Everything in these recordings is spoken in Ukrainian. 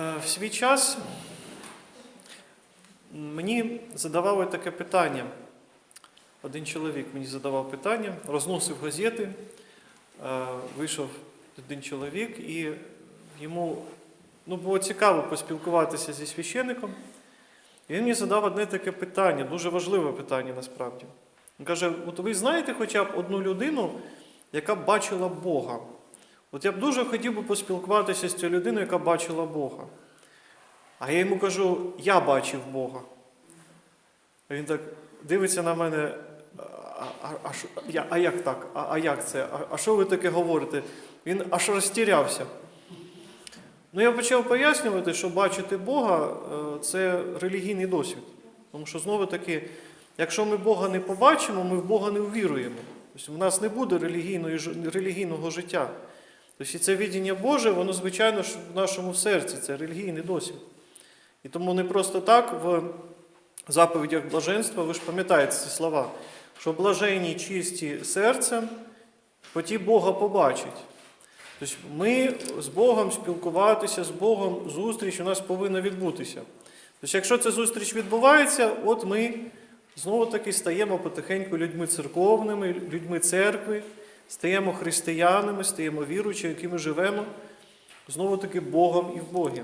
Е, В свій час мені задавали таке питання. Один чоловік мені задавав питання, розносив газети, е, вийшов один чоловік, і йому ну, було цікаво поспілкуватися зі священником. І він мені задав одне таке питання, дуже важливе питання насправді. Він каже: от ви знаєте хоча б одну людину, яка бачила Бога? От я б дуже хотів би поспілкуватися з цією людиною, яка бачила Бога. А я йому кажу, я бачив Бога. А він так дивиться на мене, а, а, а, а як так? А, а як це? А, а що ви таке говорите? Він аж розтірявся. Ну, я почав пояснювати, що бачити Бога е, це релігійний досвід. Тому що знову таки, якщо ми Бога не побачимо, ми в Бога не увіруємо. Тобто в нас не буде релігійного життя. Тобто це відіння Боже, воно, звичайно, ж в нашому серці, це релігійний досвід. І тому не просто так в заповідях блаженства, ви ж пам'ятаєте ці слова, що блаженні чисті серцем, по ті Бога побачить. Тобто ми з Богом спілкуватися, з Богом зустріч у нас повинна відбутися. Тобто, якщо ця зустріч відбувається, от ми знову таки стаємо потихеньку людьми церковними, людьми церкви, стаємо християнами, стаємо віруючими, якими живемо знову таки Богом і в Богі.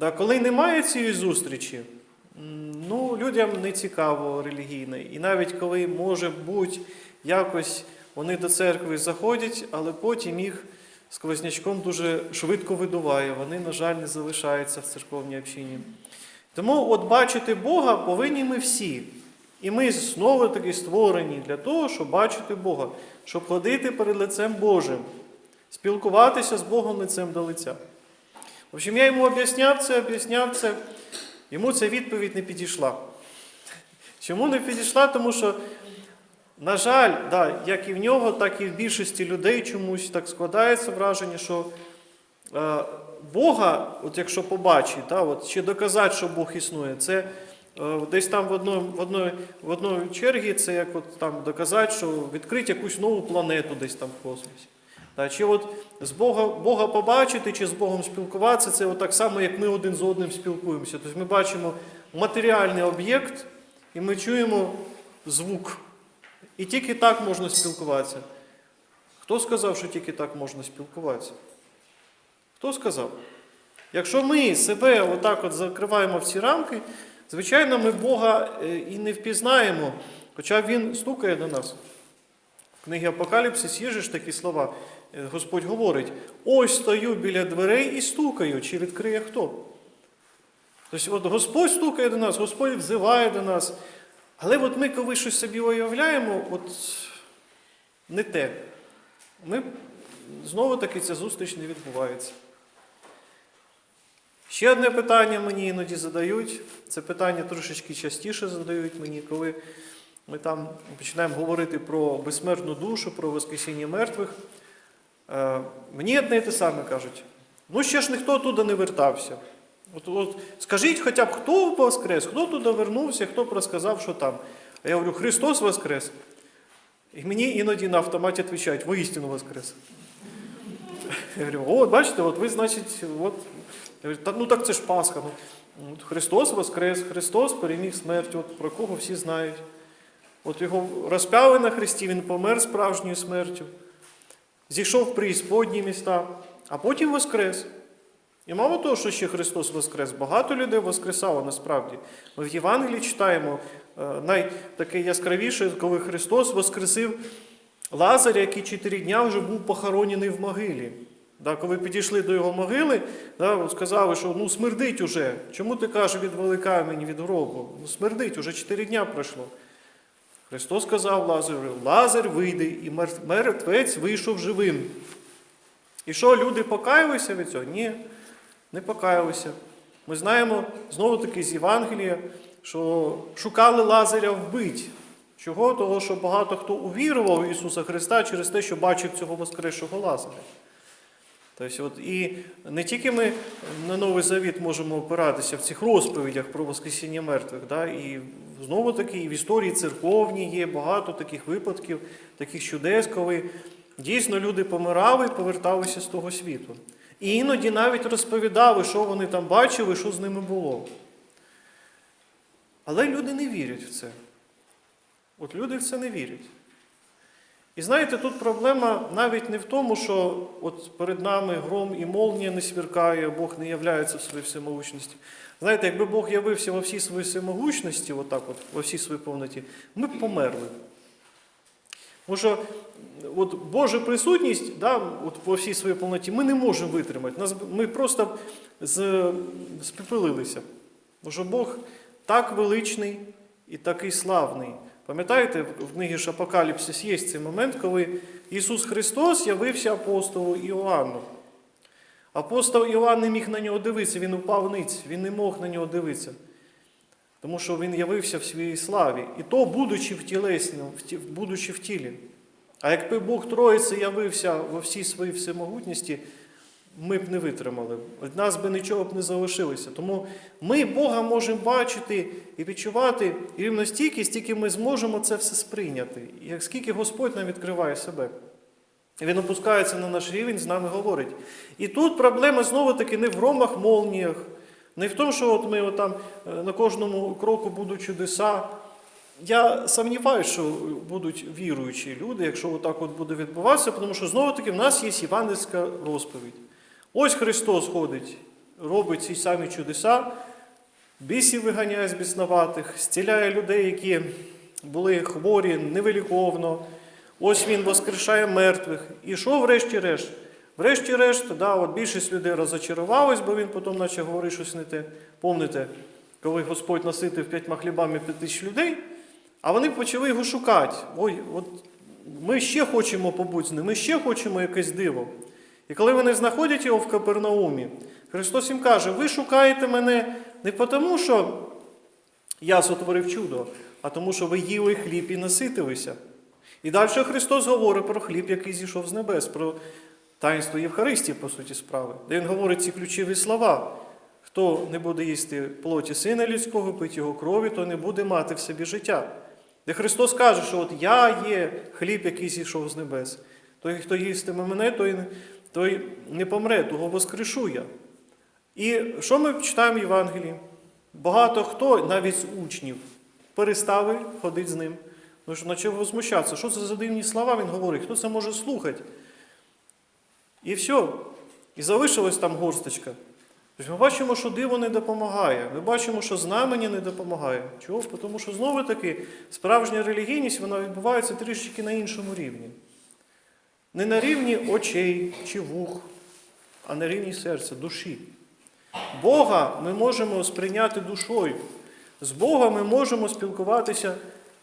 Да, коли немає цієї зустрічі, ну, людям не цікаво релігійне. І навіть коли, може бути, якось вони до церкви заходять, але потім їх сквознячком дуже швидко видуває. Вони, на жаль, не залишаються в церковній общині. Тому от бачити Бога повинні ми всі. І ми знову таки створені для того, щоб бачити Бога, щоб ходити перед лицем Божим, спілкуватися з Богом лицем до лиця. В общем, я йому об'ясняв це, об'ясняв це. Йому ця відповідь не підійшла. Чому не підійшла? Тому що, на жаль, да, як і в нього, так і в більшості людей чомусь так складається враження, що е, Бога, от якщо побачить, да, от, чи доказати, що Бог існує, це десь там в одної, в, одної, в одної чергі, це як от, там, доказати, що відкрити якусь нову планету десь там в космосі. Та, чи от з Бога, Бога побачити, чи з Богом спілкуватися, це от так само, як ми один з одним спілкуємося. Тобто ми бачимо матеріальний об'єкт і ми чуємо звук. І тільки так можна спілкуватися. Хто сказав, що тільки так можна спілкуватися? Хто сказав? Якщо ми себе отак от закриваємо в ці рамки, звичайно, ми Бога е, і не впізнаємо, хоча Він стукає до нас. В книгі Апокаліпсис є ж такі слова. Е, Господь говорить: ось стою біля дверей і стукаю, чи відкриє хто. Тобто, от Господь стукає до нас, Господь взиває до нас. Але от ми, коли щось собі уявляємо, от не те. Ми знову таки ця зустріч не відбувається. Ще одне питання мені іноді задають. Це питання трошечки частіше задають мені, коли ми там починаємо говорити про безсмертну душу, про Воскресіння мертвих. Е, Мені одне і те саме кажуть. Ну, ще ж ніхто туди не вертався. От, от, скажіть хоча б, хто воскрес, хто туди вернувся, хто розказав, що там. А я говорю, Христос воскрес. І мені іноді на автоматі відповідають, воістину воскрес. Я говорю, от бачите, от ви, значить, от. Я «Та, ну так це ж Пасха. Ну, от Христос воскрес, Христос переміг смерть, от про кого всі знають. От його розпяли на Христі, він помер справжньою смертю, зійшов в преісподні міста, а потім воскрес. І мало того, що ще Христос воскрес, багато людей воскресало насправді. Ми в Євангелії читаємо е, найтаке яскравіше, коли Христос воскресив Лазаря, який чотири дня вже був похоронений в могилі. Да, коли підійшли до його могили, да, сказали, що ну смердить уже. Чому ти кажеш відвели камінь від гробу? Ну смердить, уже чотири дня пройшло. Христос сказав Лазарю, Лазар вийде, і мертвець вийшов живим. І що, люди покаялися від цього? Ні, не покаялися. Ми знаємо знову таки з Євангелія, що шукали Лазаря вбить. Чого? Того, що багато хто увірував в Ісуса Христа через те, що бачив цього воскресшого Лазаря. Тобто, от, і не тільки ми на Новий Завіт можемо опиратися в цих розповідях про Воскресіння мертвих, да, і знову таки і в історії церковній є багато таких випадків, таких чудес, коли дійсно люди помирали і поверталися з того світу. І іноді навіть розповідали, що вони там бачили, що з ними було. Але люди не вірять в це. От люди в це не вірять. І знаєте, тут проблема навіть не в тому, що от перед нами гром і молнія не свіркає, Бог не являється в своїй всемогучності. Знаєте, якби Бог явився во всій своїй всемогучності, отак от, во всій своїй повноті, ми б померли. Тому що от Божа присутність да, от по всій своїй повноті ми не можемо витримати. Нас, ми просто з, спепелилися. Тому що Бог так величний і такий славний. Пам'ятаєте, в книгі Апокаліпсис є цей момент, коли Ісус Христос явився апостолу Іоанну. Апостол Іоанн не міг на нього дивитися, він упав ниць, він не мог на нього дивитися. Тому що він явився в своїй славі. І то, будучи в тілесному, будучи в тілі. А якби Бог Троїці явився во всій своїй всемогутності, ми б не витримали. Від нас би нічого б не залишилося. Тому ми Бога можемо бачити і відчувати рівно стільки, стільки ми зможемо це все сприйняти. І скільки Господь нам відкриває себе. Він опускається на наш рівень, з нами говорить. І тут проблема знову-таки не в громах, молніях, не в тому, що от ми от там е, на кожному кроку будуть чудеса. Я сумніваюся, що будуть віруючі люди, якщо отак от буде відбуватися, тому що знову-таки в нас є євангельська розповідь. Ось Христос ходить, робить ці самі чудеса, бісів виганяє з біснуватих, зціляє людей, які були хворі, невиліковно. Ось Він воскрешає мертвих. І що врешті-решт? Врешті-решт, да, от більшість людей розочарувалась, бо він потім почав говорити щось не те. Помните, коли Господь наситив п'ятьма хлібами п'ять тисяч людей, а вони почали його шукати. Ой, от ми ще хочемо побути з ним, ми ще хочемо якесь диво. І коли вони знаходять його в Капернаумі, Христос їм каже: ви шукаєте мене не тому, що я сотворив чудо, а тому, що ви їли хліб і наситилися. І далі Христос говорить про хліб, який зійшов з небес, про таїнство Євхаристії, по суті, справи, де Він говорить ці ключові слова. Хто не буде їсти плоті сина людського, пити його крові, то не буде мати в собі життя. Де Христос каже, що от я є хліб, який зійшов з небес. Той, хто їстиме мене, той, той не помре, того воскрешу я. І що ми читаємо в Євангелії? Багато хто, навіть з учнів, перестали ходити з ним. Тому що почав возмущатися. Що це за дивні слова він говорить? Хто це може слухати? І все. І залишилась там горсточка. Тобто ми бачимо, що диво не допомагає. Ми бачимо, що знамення не допомагає. Чого? Тому що знову таки справжня релігійність вона відбувається трішки на іншому рівні. Не на рівні очей чи вух, а на рівні серця, душі. Бога ми можемо сприйняти душою. З Бога ми можемо спілкуватися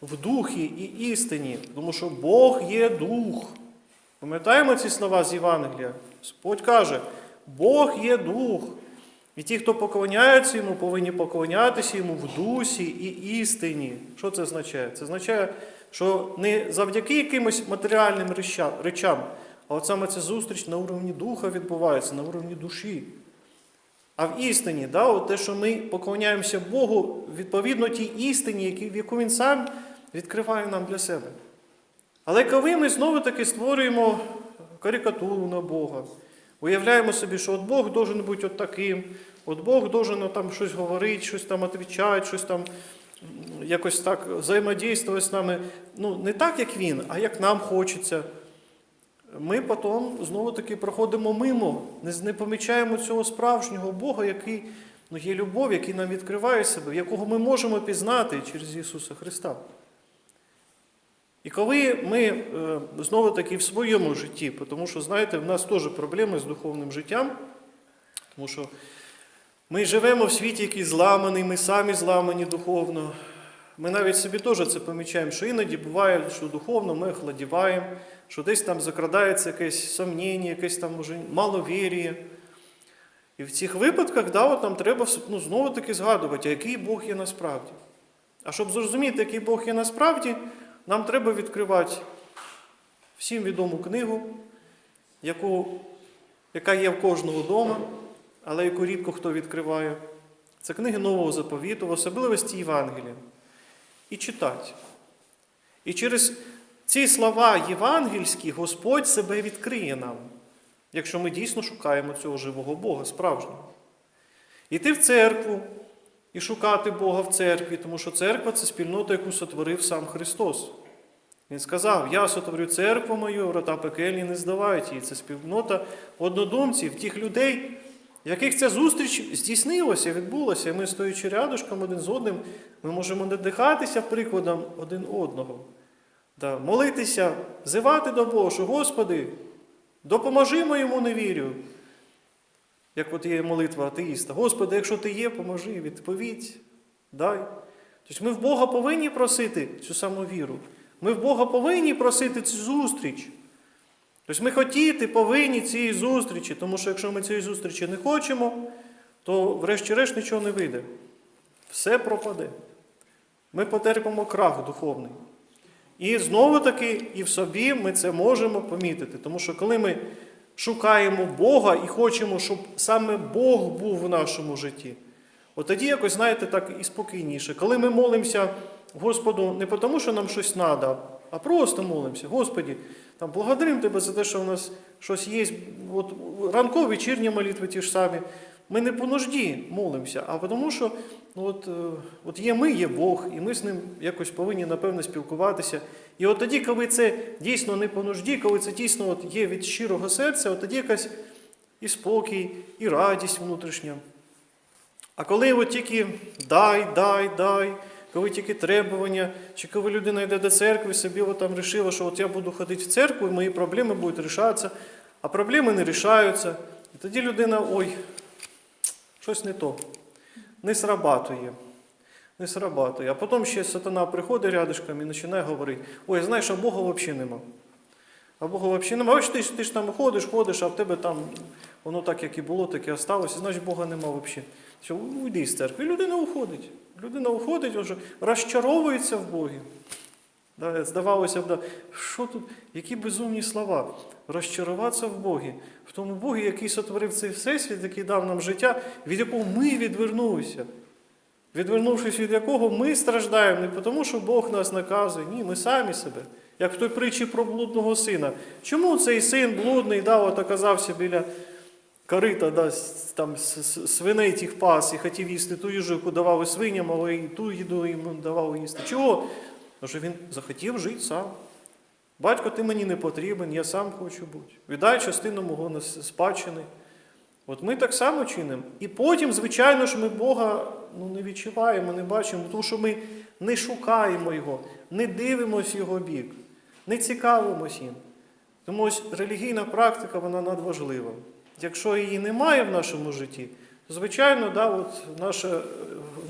в духі і істині, тому що Бог є дух. Пам'ятаємо ці слова з Євангелія? Господь каже, Бог є дух. І ті, хто поклоняються йому, повинні поклонятися йому в дусі і істині. Що це означає? Це означає, що не завдяки якимось матеріальним речам, а от саме ця зустріч на уровні духа відбувається, на уровні душі. А в істині, да, от те, що ми поклоняємося Богу відповідно тій істині, яку Він сам відкриває нам для себе. Але коли ми знову-таки створюємо карикатуру на Бога, уявляємо собі, що от Бог должен бути от таким, от Бог должен там щось говорити, щось там відповідати, щось там якось так взаємодійствувати з нами. Ну, не так, як він, а як нам хочеться. Ми потім знову-таки проходимо мимо, не, помічаємо цього справжнього Бога, який ну, є любов, який нам відкриває себе, якого ми можемо пізнати через Ісуса Христа. І коли ми е, знову-таки в своєму житті, тому що, знаєте, в нас теж проблеми з духовним життям, тому що ми живемо в світі, який зламаний, ми самі зламані духовно. Ми навіть собі теж це помічаємо, що іноді буває, що духовно ми охладіваємо, що десь там закрадається якесь сумніння, якесь там може маловір'я. І в цих випадках да, от нам треба ну, знову-таки згадувати, а який Бог є насправді. А щоб зрозуміти, який Бог є насправді, нам треба відкривати всім відому книгу, яку, яка є в кожного вдома, але яку рідко хто відкриває. Це книги Нового заповіту, в особливості Євангелія. І читати. І через ці слова євангельські Господь себе відкриє нам. якщо ми дійсно шукаємо цього живого Бога справжнього. Іти в церкву і шукати Бога в церкві, тому що церква це спільнота, яку сотворив сам Христос. Він сказав: Я сотворю церкву мою, врата пекельні не здавають її. Це спільнота однодумців, тих людей, яких ця зустріч здійснилася, відбулася. Ми, стоячи рядышком один з одним, ми можемо надихатися прикладом один одного, да, молитися, зивати до Бога, що Господи, допоможи моєму невірю. Як от є молитва атеїста. Господи, якщо ти є, поможи, відповідь, дай. Тобто ми в Бога повинні просити цю саму віру. Ми в Бога повинні просити цю зустріч. Тобто ми хотіти повинні цієї зустрічі, тому що якщо ми цієї зустрічі не хочемо, то врешті-решт нічого не вийде. Все пропаде. Ми потерпимо крах духовний. І знову таки, і в собі ми це можемо помітити. Тому що коли ми шукаємо Бога і хочемо, щоб саме Бог був в нашому житті, от тоді якось, знаєте, так і спокійніше. Коли ми молимося Господу не тому, що нам щось треба, а просто молимося. Господі, там, благодарим Тебе за те, що в нас щось є. От, ранкові, вечірні молитви ті ж самі. Ми не по нужді молимося, а тому, що ну, от, е, от є ми, є Бог, і ми з ним якось повинні, напевно, спілкуватися. І от тоді, коли це дійсно не по нужді, коли це дійсно от є від щирого серця, от тоді якась і спокій, і радість внутрішня. А коли от тільки дай, дай, дай, коли тільки требування, чи коли людина йде до церкви, собі от там вирішила, що от я буду ходити в церкву, і мої проблеми будуть рішатися, а проблеми не рішаються. І тоді людина, ой, щось не то, не срабатує. Не срабатує. А потім ще сатана приходить рядышком і починає говорити, ой, знаєш, а Бога взагалі нема. А Бога взагалі нема. Ось ти, ти ж там ходиш, ходиш, а в тебе там воно так, як і було, так і осталося, значить Бога нема взагалі. Що, уйди з церкви. І людина уходить. Людина уходить, вже розчаровується в Богі. Да, здавалося б, що тут, які безумні слова. Розчаруватися в Богі, в тому Богі, який сотворив цей всесвіт, який дав нам життя, від якого ми відвернулися. Відвернувшись від якого ми страждаємо не тому, що Бог нас наказує, ні, ми самі себе. Як в той притчі про блудного сина. Чому цей син блудний да, от оказався біля корита, да, там, свиней тих пас і хотів їсти ту їжу, яку давали свиням, але і ту їду йому давали їсти. Чого? Тому що він захотів жити сам. Батько, ти мені не потрібен, я сам хочу бути. Віддай частину мого спадщини. От ми так само чинимо. І потім, звичайно ж, ми Бога ну, не відчуваємо, не бачимо, тому що ми не шукаємо Його, не дивимося Його бік, не цікавимося їм. Тому ось релігійна практика вона надважлива. Якщо її немає в нашому житті, то, звичайно, да, от наше,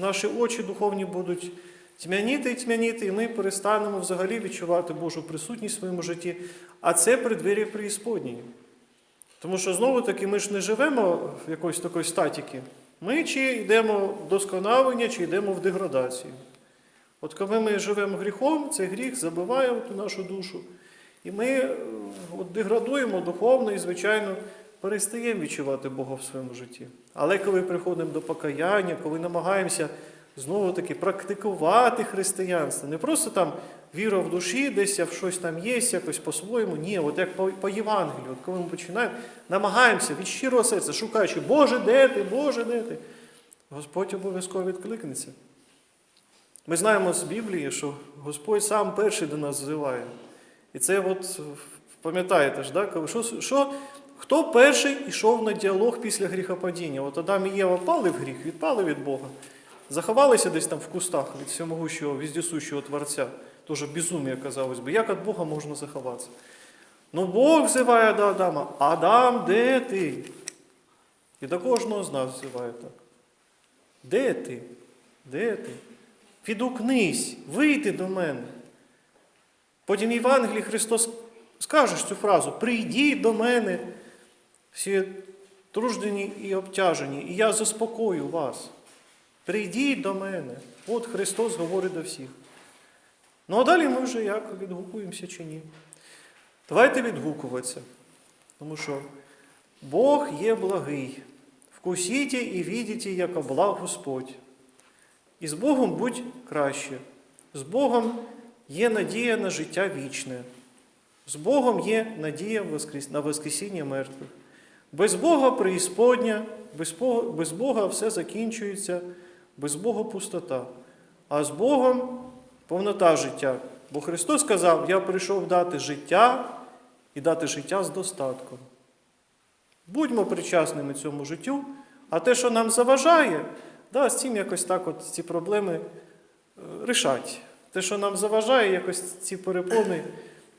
наші очі духовні будуть тьмяніти і тьмяніти, і ми перестанемо взагалі відчувати Божу присутність в своєму житті, а це преддвір'я преісподньої. Тому що знову таки ми ж не живемо в якоїсь такої статіки. Ми чи йдемо в досконалення, чи йдемо в деградацію. От коли ми живемо гріхом, цей гріх забиває ту нашу душу. І ми е, от, деградуємо духовно і, звичайно, перестаємо відчувати Бога в своєму житті. Але коли приходимо до покаяння, коли намагаємося знову таки практикувати християнство, не просто там віра в душі, десь в щось там є, якось по-своєму. Ні, от як по, по Євангелію, от коли ми починаємо, намагаємося від щирого серця, шукаючи, Боже, де ти, Боже, де ти? Господь обов'язково відкликнеться. Ми знаємо з Біблії, що Господь сам перший до нас взиває. І це от пам'ятаєте ж, да, що, що, хто перший йшов на діалог після гріхопадіння? От Адам і Єва пали в гріх, відпали від Бога. Заховалися десь там в кустах від всемогущого, віздісущого Творця. Тоже безумие, казалось би. Як від Бога можна заховатися? Ну Бог взиває до Адама. Адам, де ти? І до кожного з нас взиває так. Де ти? Де ти? Відгукнись, вийди до мене. Потім в Євангелії Христос скаже цю фразу: прийдіть до мене, всі труждені і обтяжені, і я заспокою вас. Прийдіть до мене. От Христос говорить до всіх. Ну а далі ми вже як відгукуємося чи ні. Давайте відгукуватися. Тому що Бог є благий. Вкусіть і відійте, як облаг Господь. І з Богом будь краще. З Богом є надія на життя вічне. З Богом є надія на Воскресіння мертвих. Без Бога преісподня, без Бога все закінчується, без Бога пустота. А з Богом повнота життя. Бо Христос сказав: Я прийшов дати життя і дати життя з достатком. Будьмо причасними цьому життю, а те, що нам заважає, да, з цим якось так от ці проблеми е, рішать. Те, що нам заважає, якось ці перепони,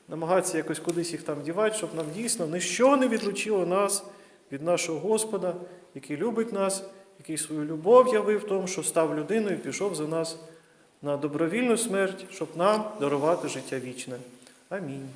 намагатися якось кудись їх там дівати, щоб нам дійсно ніщо не відлучило нас від нашого Господа, який любить нас, який свою любов явив в тому, що став людиною і пішов за нас на добровільну смерть, щоб нам дарувати життя вічне. Амінь.